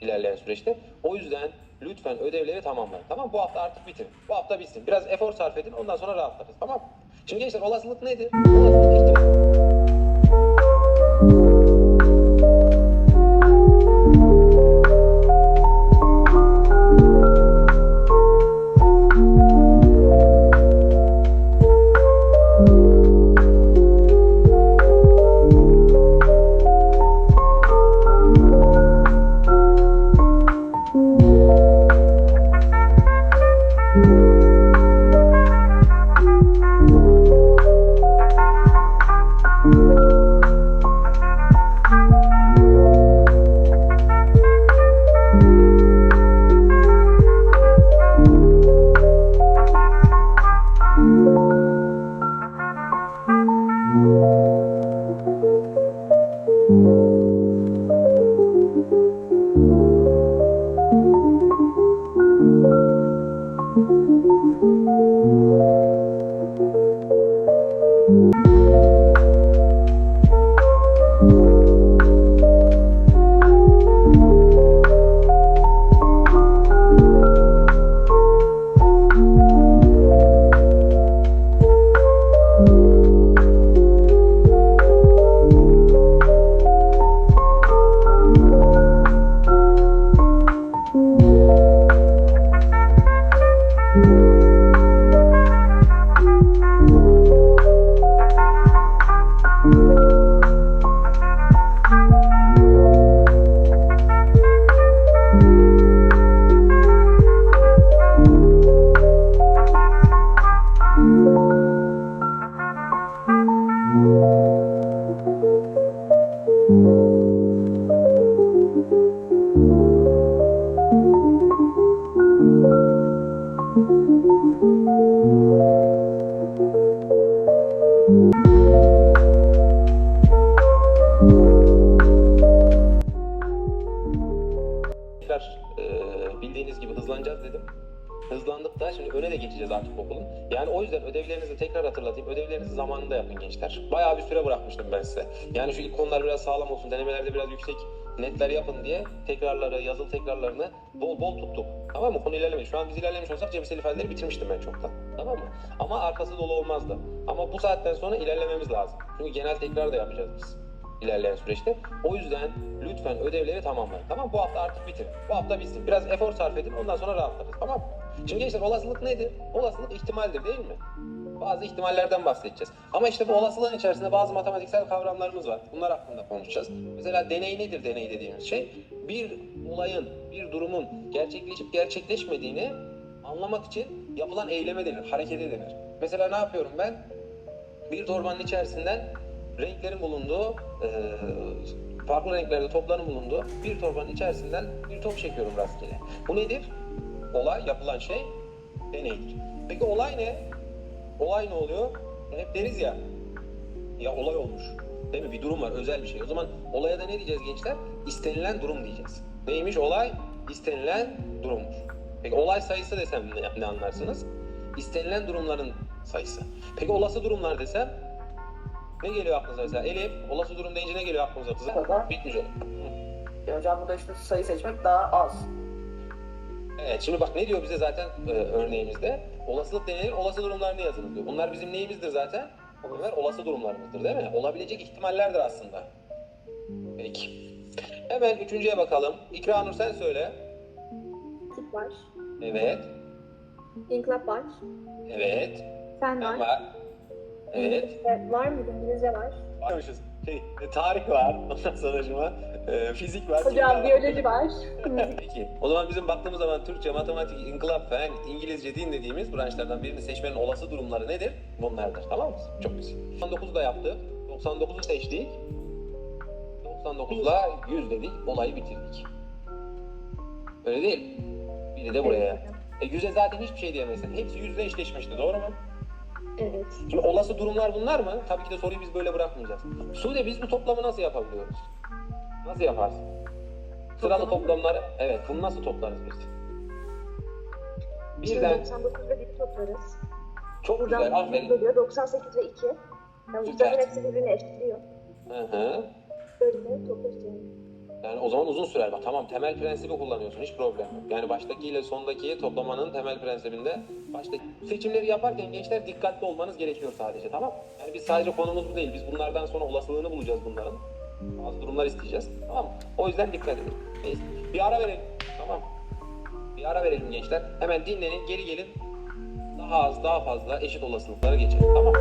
ilerleyen süreçte. O yüzden lütfen ödevleri tamamlayın. Tamam? Bu hafta artık bitirin. Bu hafta bitsin. Biraz efor sarf edin ondan sonra rahatlarız. Tamam? Şimdi gençler olasılık nedir? Olasılık ihtimal. Tekrar okulun. Yani o yüzden ödevlerinizi tekrar hatırlatayım. Ödevlerinizi zamanında yapın gençler. Bayağı bir süre bırakmıştım ben size. Yani şu ilk konular biraz sağlam olsun, denemelerde biraz yüksek netler yapın diye tekrarları, yazılı tekrarlarını bol bol tuttuk. Tamam mı? Konu ilerlemiş. Şu an biz ilerlemiş olsak cebisel ifadeleri bitirmiştim ben çoktan. Tamam mı? Ama arkası dolu olmazdı. Ama bu saatten sonra ilerlememiz lazım. Çünkü genel tekrar da yapacağız biz ilerleyen süreçte. O yüzden lütfen ödevleri tamamlayın. Tamam Bu hafta artık bitirin. Bu hafta bitsin. Biraz efor sarf edin ondan sonra rahatlarız. Tamam mı? Şimdi gençler olasılık nedir? Olasılık ihtimaldir değil mi? Bazı ihtimallerden bahsedeceğiz. Ama işte bu olasılığın içerisinde bazı matematiksel kavramlarımız var. Bunlar hakkında konuşacağız. Mesela deney nedir deney dediğimiz şey? Bir olayın, bir durumun gerçekleşip gerçekleşmediğini anlamak için yapılan eyleme denir, harekete denir. Mesela ne yapıyorum ben? Bir torbanın içerisinden renklerin bulunduğu, farklı renklerde topların bulunduğu bir torbanın içerisinden bir top çekiyorum rastgele. Bu nedir? Olay, yapılan şey deneydir. Peki olay ne? Olay ne oluyor? Hep deriz ya, ya olay olmuş. Değil mi? Bir durum var, özel bir şey. O zaman olaya da ne diyeceğiz gençler? İstenilen durum diyeceğiz. Neymiş olay? İstenilen durummuş. Peki olay sayısı desem ne, ne anlarsınız? İstenilen durumların sayısı. Peki olası durumlar desem ne geliyor aklınıza mesela? Elif, olası durum deyince ne geliyor aklınıza. Bitmiş olur. Ya hocam burada işte sayı seçmek daha az. Evet, şimdi bak ne diyor bize zaten e, örneğimizde? Olasılık deneyinin olası durumlarını yazınız diyor. Bunlar bizim neyimizdir zaten? Bunlar olası durumlarımızdır değil mi? Olabilecek ihtimallerdir aslında. Peki. Hemen üçüncüye bakalım. İkra Nur sen söyle. Tip var. Evet, İnkılap var. evet, ben var. var. Evet. İngilizce var mıydı? İngilizce var. Varmışız. Şey, e, tarih var. Ondan sonra e, fizik var. Hocam biyoloji var. Peki. O zaman bizim baktığımız zaman Türkçe, matematik, inkılap, fen, İngilizce, din dediğimiz branşlardan birini seçmenin olası durumları nedir? Bunlardır. Tamam mı? Çok güzel. 99'u da yaptık. 99'u seçtik. 99'la 100 dedik. Olayı bitirdik. Öyle değil. Biri de buraya. E 100'e zaten hiçbir şey diyemezsin. Hepsi 100'le eşleşmişti. Doğru mu? Evet. Şimdi olası durumlar bunlar mı? Tabii ki de soruyu biz böyle bırakmayacağız. Sude biz bu toplamı nasıl yapabiliyoruz? Nasıl yaparsın? Sıralı toplamları, evet bunu nasıl toplarız biz? Birden 99 ve 1'i toplarız. çok güzel, Buradan 100 aferin. geliyor. 98 ve 2. Yani Süper. zaten hepsi birbirini eşitliyor. Hı hı. Böyle toplarız yani. Yani o zaman uzun sürer. Bak tamam temel prensibi kullanıyorsun. Hiç problem yok. Yani baştaki ile sondaki toplamanın temel prensibinde başta seçimleri yaparken gençler dikkatli olmanız gerekiyor sadece tamam? Yani biz sadece konumuz bu değil. Biz bunlardan sonra olasılığını bulacağız bunların. Bazı durumlar isteyeceğiz. Tamam? O yüzden dikkat edin. Neyse. Bir ara verelim. Tamam. Bir ara verelim gençler. Hemen dinlenin. Geri gelin. Daha az, daha fazla eşit olasılıklara geçelim. Tamam.